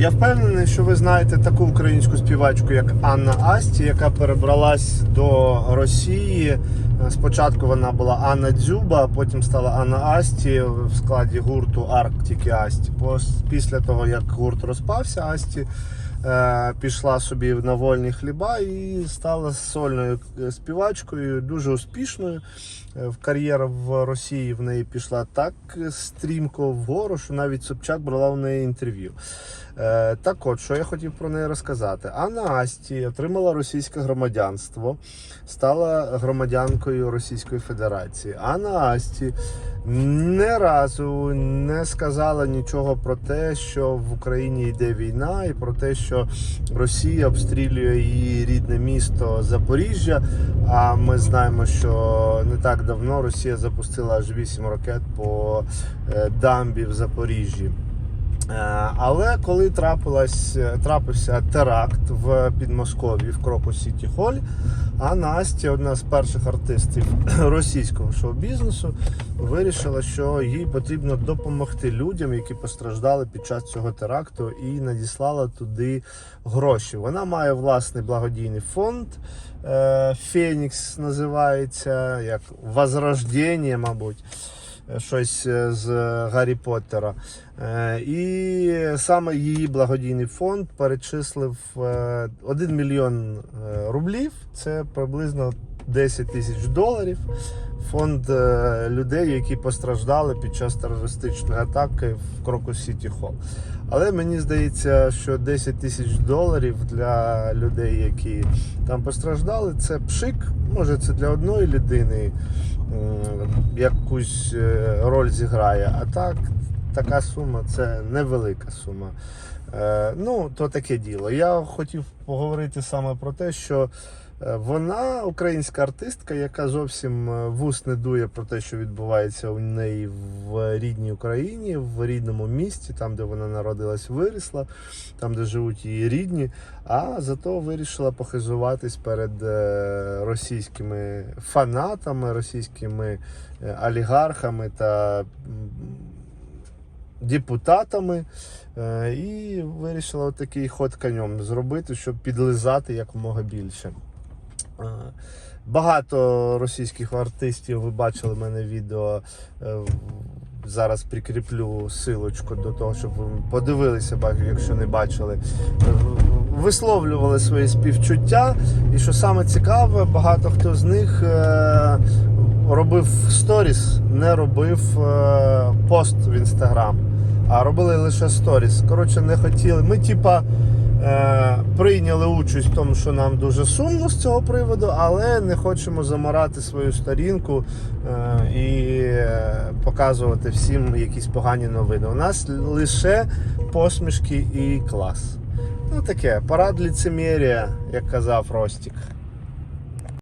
Я впевнений, що ви знаєте таку українську співачку, як Анна Асті, яка перебралась до Росії. Спочатку вона була Анна Дзюба, потім стала Анна Асті в складі гурту Арктики Асті. Після того, як гурт розпався, Асті пішла собі на вольні хліба і стала сольною е, співачкою, дуже успішною. Е, кар'єра в Росії в неї пішла так стрімко вгору, що навіть Собчак брала в неї інтерв'ю. Е, Так от, що я хотів про неї розказати. Анна Асті отримала російське громадянство, стала громадянкою Російської Федерації. Анна Асті не разу не сказала нічого про те, що в Україні йде війна, і про те, що Росія обстрілює її рідне місто Запоріжжя. А ми знаємо, що не так давно Росія запустила аж 8 ракет по е, дамбі в Запоріжжі. Е, Але коли трапилась, трапився теракт в Підмосков'ї в Крокус Сіті Холі, а Настя, одна з перших артистів російського шоу-бізнесу, вирішила, що їй потрібно допомогти людям, які постраждали під час цього теракту, і надіслала туди гроші. Вона має власний благодійний фонд. е, Фенікс називається, як Возрождення, мабуть щось е, з Гаррі Поттера. Е, І саме її благодійний фонд перечислив е, 1 мільйон е, рублів. Це приблизно 10 тисяч доларів. Фонд людей, які постраждали під час терористичної атаки в Крокус Сіті Холл. Але мені здається, що 10 тисяч доларів для людей, які там постраждали, це пшик. Може, це для одної людини якусь е, роль зіграє. А так, така сума це невелика сума. Е, Ну, то таке діло. Я хотів поговорити саме про те, що е, вона українська артистка, яка зовсім е, вуст не дує про те, що відбувається у неї в рідній Україні, в рідному місті, там, де вона народилась, вирісла, там, де живуть її рідні. А зато вирішила похизуватись перед е, російськими фанатами, російськими е, олігархами та депутатами. Е, І вирішила такий ход конем зробити, щоб підлизати якомога більше. Е, Багато російських артистів ви бачили в мене відео. е, Зараз прикріплю силочку до того, щоб ви подивилися, якщо не бачили. Е, Висловлювали свої співчуття. І що саме цікаве, багато хто з них робив сторіс, не робив пост в інстаграм, а робили лише сторіс. Коротше, не хотіли. Ми, типа, прийняли участь в тому, що нам дуже сумно з цього приводу, але не хочемо замарати свою сторінку е, і е, показувати всім якісь погані новини. У нас лише посмішки і клас. Ну таке, парад ліцемірія, як казав Ростік.